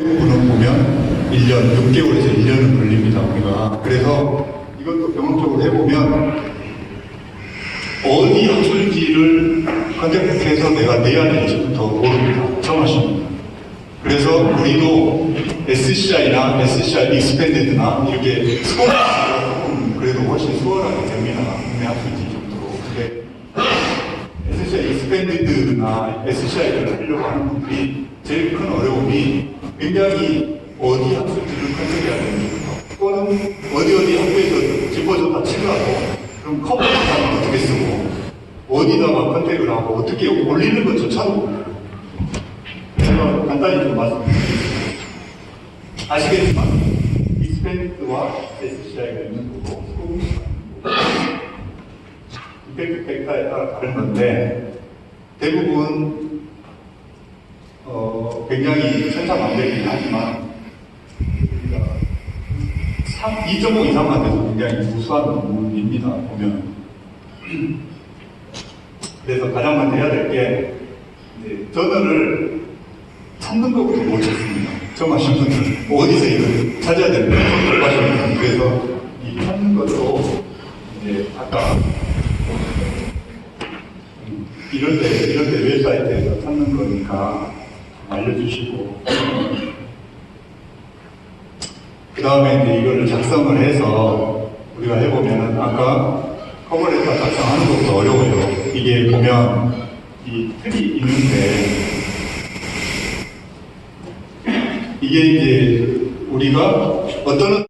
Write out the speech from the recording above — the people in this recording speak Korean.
대부분은 보면 1년, 6개월에서 1년은 걸립니다, 우리가. 그래서 이것도 경험적으로 해보면 어디 학술지를 컨택해서 내가 내야 될지부터 모릅니다. 처음 하십니다. 그래서 우리도 SCI나 SCI 익스펜디드나 이렇게 스코어가 조금 그래도 훨씬 수월하게 됩니다. 국내 학술지 정도로. 근데 SCI 익스펜디드나 SCI를 하려고 하는 분들이 제일 큰 어려움이 굉장히 어디 학술지를 컨택해야 되는지부터 또는 어디 어디 학교에서 짚어줬다 치더라도 그럼 커버를 하면 어떻게 쓰고 어디다가 컨택을 하고 어떻게 올리는 것조차도. 그래서 간단히 좀 말씀드리겠습니다. 아시겠지만 익스펜디드와 SCI가 있는 거고 이펙트 팩터에 따라 다른 건데 대부분 천차만별이긴 하지만 우리가 2.5 이상만 돼도 굉장히 우수한 논문입니다 보면. 그래서 가장 먼저 해야 될게 저널을 찾는 것부터 못 찾습니다. 처음 하신 분들 어디서 이걸 찾아야 되는데 손들어 가시는 그래서 이 찾는 것도 이제 아까 이런 데, 이런 데 웹사이트에서 찾는 거니까 알려주시고. 그 다음에 이제 이거를 작성을 해서 우리가 해보면은 아까 커버레터 작성하는 것도 어려워요. 이게 보면 이 틀이 있는데 이게 이제 우리가 어떤